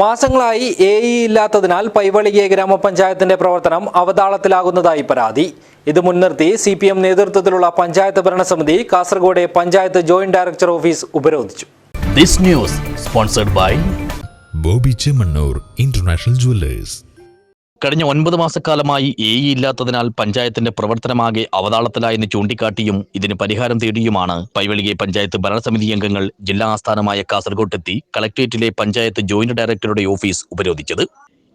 മാസങ്ങളായി A E ഇല്ലാത്തതിനാൽ പൈവളികെ ഗ്രാമപഞ്ചായത്തിന്റെ പ്രവർത്തനം അവതാളത്തിലാകുന്നതായി പരാതി. ഇത് മുൻനിർത്തി സി പി എം നേതൃത്വത്തിലുള്ള പഞ്ചായത്ത് ഭരണസമിതി Kasaragod panchayat joint director office ഉപരോധിച്ചു. This news sponsored by Bobby Chemmanur international jewellers. കഴിഞ്ഞ ഒൻപത് മാസക്കാലമായി എ ഇ ഇല്ലാത്തതിനാൽ പഞ്ചായത്തിന്റെ പ്രവർത്തനമാകെ അവതാളത്തിലായെന്ന് ചൂണ്ടിക്കാട്ടിയും ഇതിന് പരിഹാരം തേടിയുമാണ് പൈവളികെ പഞ്ചായത്ത് ഭരണസമിതി അംഗങ്ങൾ ജില്ലാ ആസ്ഥാനമായ കാസർഗോട്ടെത്തി കളക്ടറേറ്റിലെ പഞ്ചായത്ത് ജോയിന്റ് ഡയറക്ടറുടെ ഓഫീസ് ഉപരോധിച്ചത്.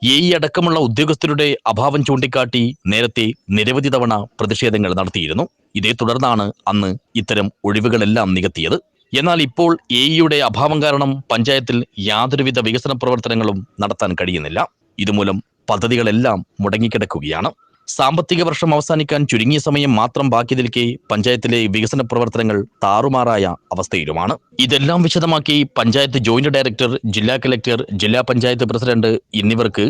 എ ഇ അടക്കമുള്ള ഉദ്യോഗസ്ഥരുടെ അഭാവം ചൂണ്ടിക്കാട്ടി നേരത്തെ നിരവധി തവണ പ്രതിഷേധങ്ങൾ നടത്തിയിരുന്നു. ഇതേ തുടർന്നാണ് അന്ന് ഇത്തരം ഒഴിവുകളെല്ലാം നികത്തിയത്. എന്നാൽ ഇപ്പോൾ എ ഇയുടെ അഭാവം കാരണം പഞ്ചായത്തിൽ യാതൊരുവിധ വികസന പ്രവർത്തനങ്ങളും നടത്താൻ കഴിയുന്നില്ല. ഇതുമൂലം പദ്ധതികളെല്ലാം മുടങ്ങിക്കിടക്കുകയാണ്. സാമ്പത്തിക വർഷം അവസാനിക്കാൻ ചുരുങ്ങിയ സമയം മാത്രം ബാക്കി നിൽക്കെ പഞ്ചായത്തിലെ വികസന പ്രവർത്തനങ്ങൾ താറുമാറായ അവസ്ഥയിലുമാണ്. ഇതെല്ലാം വിശദമാക്കി പഞ്ചായത്ത് ജോയിന്റ് ഡയറക്ടർ ജില്ലാ കലക്ടർ ജില്ലാ പഞ്ചായത്ത് പ്രസിഡന്റ് എന്നിവർക്ക്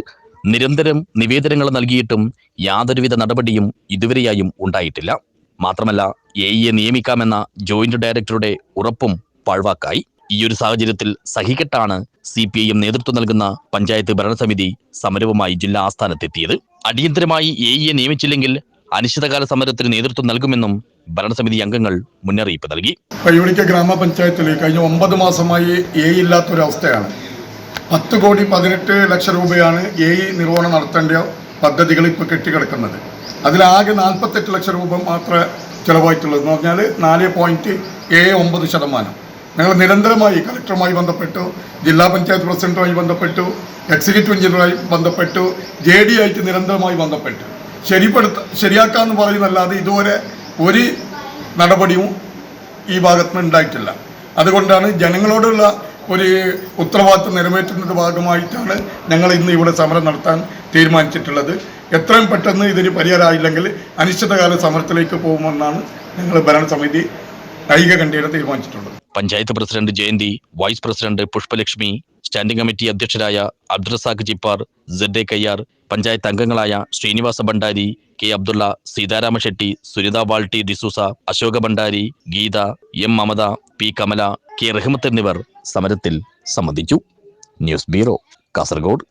നിരന്തരം നിവേദനങ്ങൾ നൽകിയിട്ടും യാതൊരുവിധ നടപടിയും ഇതുവരെയായും ഉണ്ടായിട്ടില്ല. മാത്രമല്ല എ ഇയെ നിയമിക്കാമെന്ന ജോയിന്റ് ഡയറക്ടറുടെ ഉറപ്പും പാഴ്വാക്കായി. ഈയൊരു സാഹചര്യത്തിൽ സഹികെട്ടാണ് സി പി ഐ എം നേതൃത്വം നൽകുന്ന പഞ്ചായത്ത് ഭരണസമിതി സമരവുമായി ജില്ലാ ആസ്ഥാനത്തെത്തിയത്. അടിയന്തരമായി എ ഇയെ നിയമിച്ചില്ലെങ്കിൽ അനിശ്ചിതകാല സമരത്തിന് നേതൃത്വം നൽകുമെന്നും ഭരണസമിതി അംഗങ്ങൾ മുന്നറിയിപ്പ് നൽകി. കഴിവിളിക്ക ഗ്രാമപഞ്ചായത്തിൽ കഴിഞ്ഞ ഒമ്പത് മാസമായി എ ഇല്ലാത്തൊരവസ്ഥയാണ്. പത്ത് കോടി പതിനെട്ട് ലക്ഷം രൂപയാണ് എ ഇ നിർവഹണം നടത്തേണ്ട പദ്ധതികൾ ഇപ്പോൾ കെട്ടിക്കിടക്കുന്നത്. അതിലാകെ നാൽപ്പത്തെട്ട് ലക്ഷം രൂപ മാത്രമേ ചിലവായിട്ടുള്ളൂ. എന്ന് പറഞ്ഞാൽ നാല് പോയിന്റ് ഏഴ് ഒമ്പത് ശതമാനം. ഞങ്ങൾ നിരന്തരമായി കളക്ടറുമായി ബന്ധപ്പെട്ടു ജില്ലാ പഞ്ചായത്ത് പ്രസിഡന്റുമായി ബന്ധപ്പെട്ടു എക്സിക്യൂട്ടീവ് എഞ്ചിനീയറുമായി ബന്ധപ്പെട്ടു ജെ ഡി ആയിട്ട് നിരന്തരമായി ബന്ധപ്പെട്ടു. ശരിപ്പെടുത്ത ശരിയാക്കാമെന്ന് പറയുന്നല്ലാതെ ഇതുവരെ ഒരു നടപടിയും ഈ ഭാഗത്ത് നിന്ന് ഉണ്ടായിട്ടില്ല. അതുകൊണ്ടാണ് ജനങ്ങളോടുള്ള ഒരു ഉത്തരവാദിത്വം നിറവേറ്റുന്നത് ഭാഗമായിട്ടാണ് ഞങ്ങൾ ഇന്ന് ഇവിടെ സമരം നടത്താൻ തീരുമാനിച്ചിട്ടുള്ളത്. എത്രയും പെട്ടെന്ന് ഇതിന് പരിഹാരമായില്ലെങ്കിൽ അനിശ്ചിതകാല സമരത്തിലേക്ക് പോകുമെന്നാണ് ഞങ്ങൾ ഭരണസമിതി ഐകകണ്ഠേന തീരുമാനിച്ചിട്ടുണ്ട്. Panchayat president Jayanthi vice president Pushpalakshmi standing committee അധ്യക്ഷരായ Abdurazak Jippar Z A Kayyar panchayat അംഗങ്ങളായ Srinivasa Bhandari K Abdulla Sitarama Shetty Sunitha Walty D'Souza Ashoka Bhandari Geetha M Mamatha P Kamala K Rahmath എന്നിവർ സമരത്തിൽ സംബന്ധിച്ചു. News bureau Kasaragod.